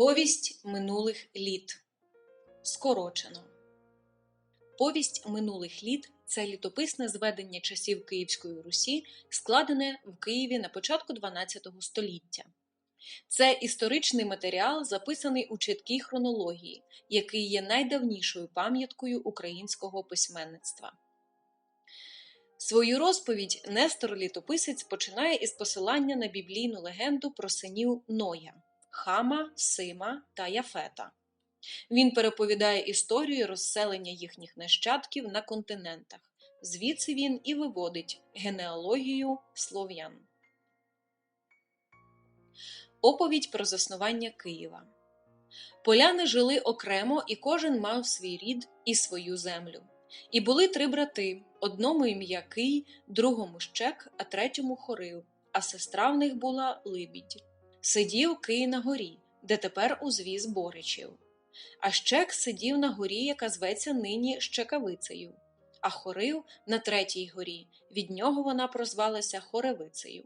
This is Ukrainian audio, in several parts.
Повість минулих літ. Скорочено. Повість минулих літ це літописне зведення часів Київської Русі, складене в Києві на початку XII століття. Це історичний матеріал, записаний у чіткій хронології, який є найдавнішою пам'яткою українського письменництва. Свою розповідь Нестор Літописець починає із посилання на біблійну легенду про синів Ноя. Хама, Сима та Яфета. Він переповідає історію розселення їхніх нащадків на континентах, звідси він і виводить генеалогію слов'ян. Оповідь про заснування Києва. Поляни жили окремо, і кожен мав свій рід і свою землю. І були три брати: одному ім'я Кий, другому щек, а третьому хорив, а сестра в них була Либідь сидів Кий на горі, де тепер узвіз Боричів. А щек сидів на горі, яка зветься нині Щекавицею, а хорив на третій горі, від нього вона прозвалася Хоревицею.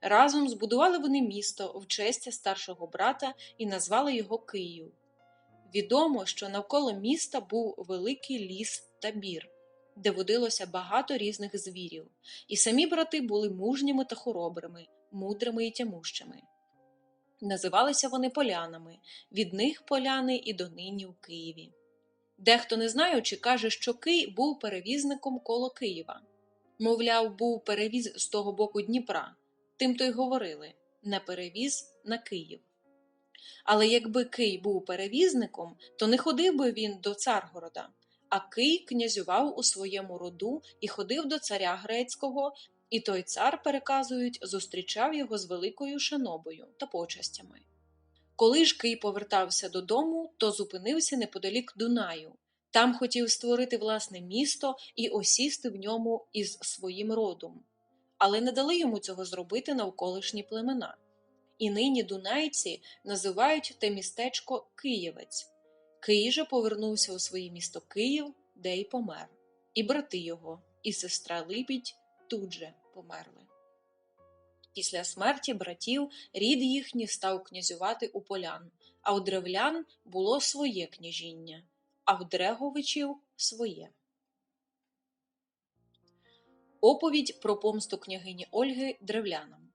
Разом збудували вони місто в честь старшого брата і назвали його Київ. Відомо, що навколо міста був великий ліс та бір, де водилося багато різних звірів, і самі брати були мужніми та хоробрими, мудрими і тямущими. Називалися вони полянами, від них поляни і донині в Києві. Дехто не знаючи, каже, що Кий був перевізником коло Києва. Мовляв, був перевіз з того боку Дніпра, тим то й говорили не перевіз на Київ. Але якби Кий був перевізником, то не ходив би він до Царгорода, а Кий князював у своєму роду і ходив до царя грецького і той цар, переказують, зустрічав його з великою шанобою та почастями. Коли ж Кий повертався додому, то зупинився неподалік Дунаю. Там хотів створити власне місто і осісти в ньому із своїм родом, але не дали йому цього зробити навколишні племена. І нині дунайці називають те містечко Києвець. Кий же повернувся у своє місто Київ, де й помер, і брати його, і сестра Либідь тут же померли. Після смерті братів рід їхній став князювати у полян, а у древлян було своє княжіння, а в Дреговичів своє. Оповідь про помсту княгині Ольги древлянам.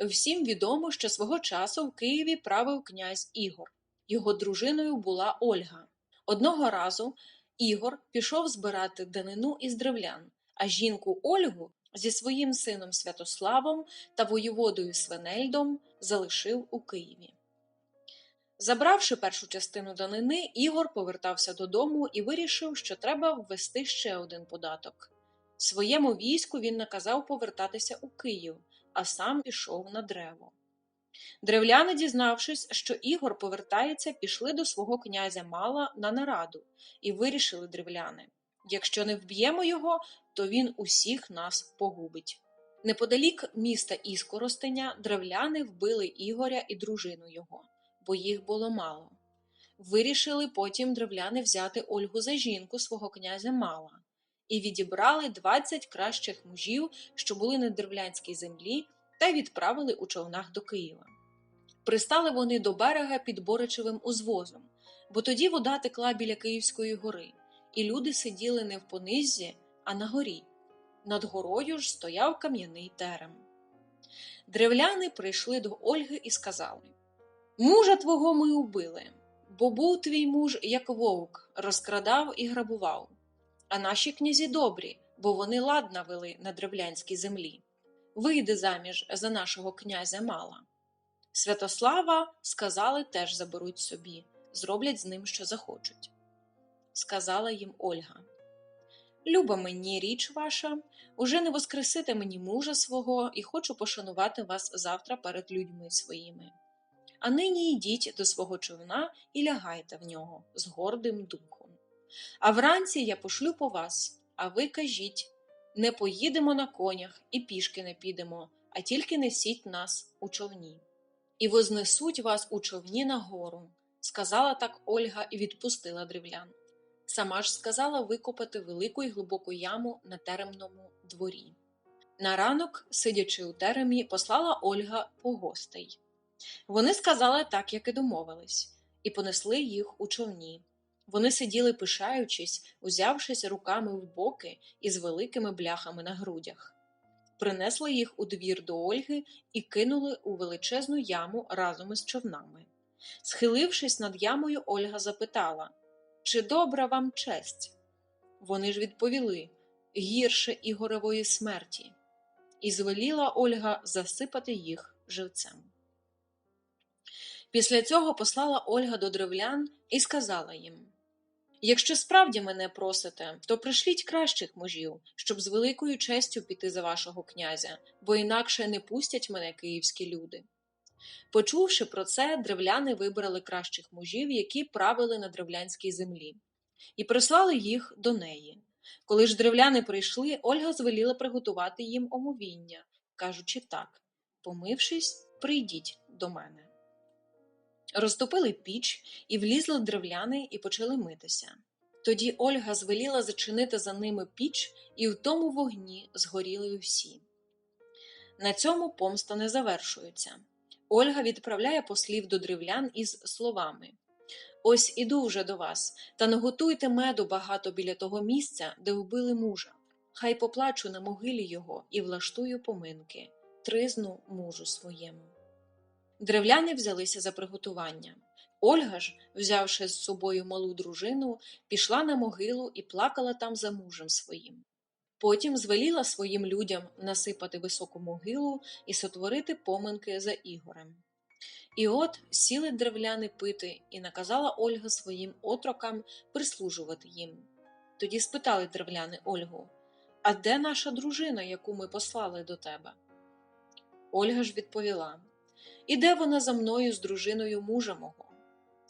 Всім відомо, що свого часу в Києві правив князь Ігор. Його дружиною була Ольга. Одного разу Ігор пішов збирати данину із древлян, а жінку Ольгу зі своїм сином Святославом та воєводою Свенельдом залишив у Києві. Забравши першу частину данини, Ігор повертався додому і вирішив, що треба ввести ще один податок. Своєму війську він наказав повертатися у Київ, а сам пішов на древо. Древляни, дізнавшись, що Ігор повертається, пішли до свого князя Мала на нараду і вирішили древляни якщо не вб'ємо його, то він усіх нас погубить. Неподалік міста Іскоростеня древляни вбили Ігоря і дружину його, бо їх було мало. Вирішили потім древляни взяти Ольгу за жінку свого князя Мала і відібрали 20 кращих мужів, що були на древлянській землі, та відправили у човнах до Києва. Пристали вони до берега під Боричевим узвозом, бо тоді вода текла біля Київської гори, і люди сиділи не в понизі, а на горі. Над горою ж стояв кам'яний терем. Древляни прийшли до Ольги і сказали Мужа твого ми убили, бо був твій муж, як вовк, розкрадав і грабував. А наші князі добрі, бо вони лад навели на древлянській землі. Вийди заміж за нашого князя мала. Святослава, сказали, теж заберуть собі, зроблять з ним, що захочуть. Сказала їм Ольга Люба мені річ ваша, уже не воскресите мені мужа свого і хочу пошанувати вас завтра перед людьми своїми. А нині йдіть до свого човна і лягайте в нього з гордим духом. А вранці я пошлю по вас, а ви кажіть не поїдемо на конях і пішки не підемо, а тільки несіть нас у човні. І вознесуть вас у човні на гору, сказала так Ольга і відпустила древлян. Сама ж сказала викопати велику й глибоку яму на теремному дворі. На ранок, сидячи у теремі, послала Ольга по гостей. Вони сказали так, як і домовились, і понесли їх у човні. Вони сиділи, пишаючись, узявшись руками в боки і з великими бляхами на грудях. Принесли їх у двір до Ольги і кинули у величезну яму разом із човнами. Схилившись над ямою, Ольга запитала Чи добра вам честь? Вони ж відповіли гірше Ігоревої смерті, і звеліла Ольга засипати їх живцем. Після цього послала Ольга до древлян і сказала їм Якщо справді мене просите, то пришліть кращих мужів, щоб з великою честю піти за вашого князя, бо інакше не пустять мене київські люди. Почувши про це, древляни вибрали кращих мужів, які правили на древлянській землі, і прислали їх до неї. Коли ж древляни прийшли, Ольга звеліла приготувати їм омовіння, кажучи так помившись, прийдіть до мене. Розтопили піч і влізли древляни і почали митися. Тоді Ольга звеліла зачинити за ними піч, і в тому вогні згоріли всі. На цьому помста не завершується. Ольга відправляє послів до древлян із словами Ось іду вже до вас, та не готуйте меду багато біля того місця, де вбили мужа. Хай поплачу на могилі його і влаштую поминки, тризну мужу своєму. Древляни взялися за приготування. Ольга ж, взявши з собою малу дружину, пішла на могилу і плакала там за мужем своїм. Потім звеліла своїм людям насипати високу могилу і сотворити поминки за Ігорем. І от сіли древляни пити, і наказала Ольга своїм отрокам прислужувати їм. Тоді спитали древляни Ольгу А де наша дружина, яку ми послали до тебе? Ольга ж відповіла Іде вона за мною з дружиною мужа мого.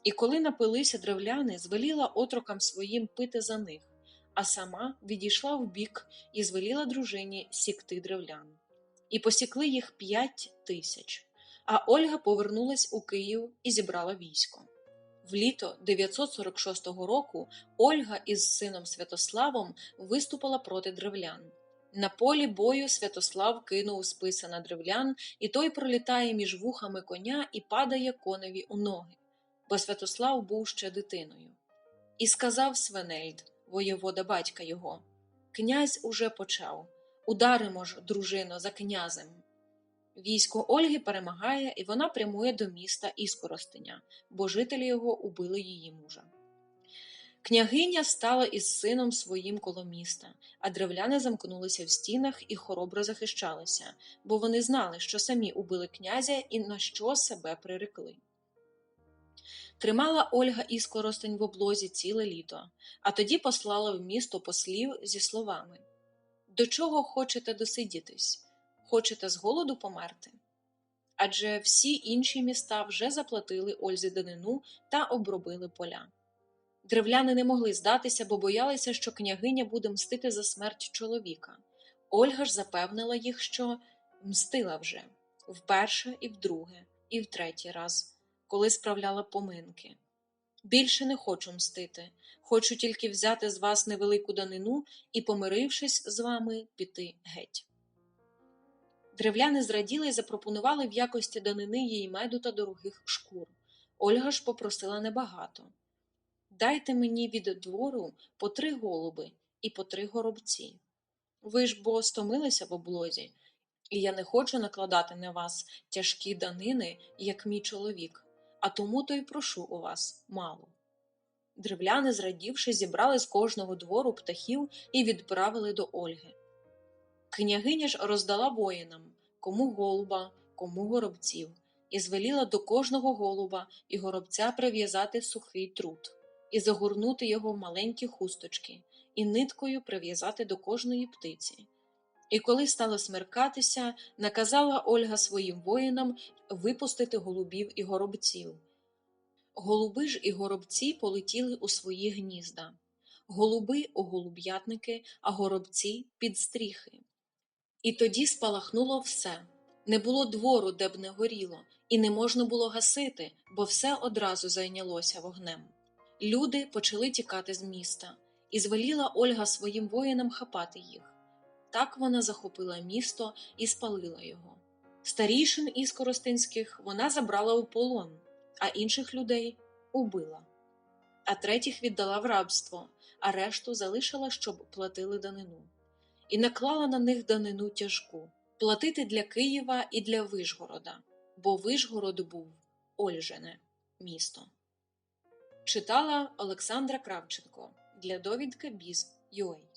І коли напилися древляни, звеліла отрокам своїм пити за них, а сама відійшла вбік і звеліла дружині сікти древлян. І посікли їх п'ять тисяч. А Ольга повернулась у Київ і зібрала військо. В літо 946 року Ольга із сином Святославом виступила проти древлян. На полі бою Святослав кинув списа на древлян, і той пролітає між вухами коня і падає коневі у ноги, бо Святослав був ще дитиною. І сказав Свенельд, воєвода батька його Князь уже почав. Ударимо ж, дружино, за князем. Військо Ольги перемагає, і вона прямує до міста Іскоростеня, бо жителі його убили її мужа. Княгиня стала із сином своїм коло міста, а древляни замкнулися в стінах і хоробро захищалися, бо вони знали, що самі убили князя і на що себе прирекли. Тримала Ольга Іскоростень в облозі ціле літо, а тоді послала в місто послів зі словами До чого хочете досидітись? Хочете з голоду померти? Адже всі інші міста вже заплатили Ользі данину та обробили поля. Древляни не могли здатися, бо боялися, що княгиня буде мстити за смерть чоловіка. Ольга ж запевнила їх, що мстила вже вперше і вдруге, і в третій раз, коли справляла поминки. Більше не хочу мстити, хочу тільки взяти з вас невелику данину і, помирившись з вами, піти геть. Древляни зраділи і запропонували в якості данини їй меду та дорогих шкур. Ольга ж попросила небагато Дайте мені від двору по три голуби і по три горобці. Ви ж бо стомилися в облозі, і я не хочу накладати на вас тяжкі данини, як мій чоловік, а тому то й прошу у вас мало. Древляни, зрадівши, зібрали з кожного двору птахів і відправили до Ольги. Княгиня ж роздала воїнам кому голуба, кому горобців, і звеліла до кожного голуба і горобця прив'язати сухий труд, і загорнути його в маленькі хусточки, і ниткою прив'язати до кожної птиці. І коли стало смеркатися, наказала Ольга своїм воїнам випустити голубів і горобців. Голуби ж і горобці полетіли у свої гнізда, голуби у голуб'ятники, а горобці під стріхи. І тоді спалахнуло все не було двору, де б не горіло, і не можна було гасити, бо все одразу зайнялося вогнем. Люди почали тікати з міста, і звеліла Ольга своїм воїнам хапати їх. Так вона захопила місто і спалила його. Старішин із Коростинських вона забрала у полон, а інших людей убила. А третіх віддала в рабство, а решту залишила, щоб платили данину. І наклала на них данину тяжку платити для Києва і для Вишгорода, бо Вишгород був Ольжене місто. Читала Олександра Кравченко для довідки Біз.UA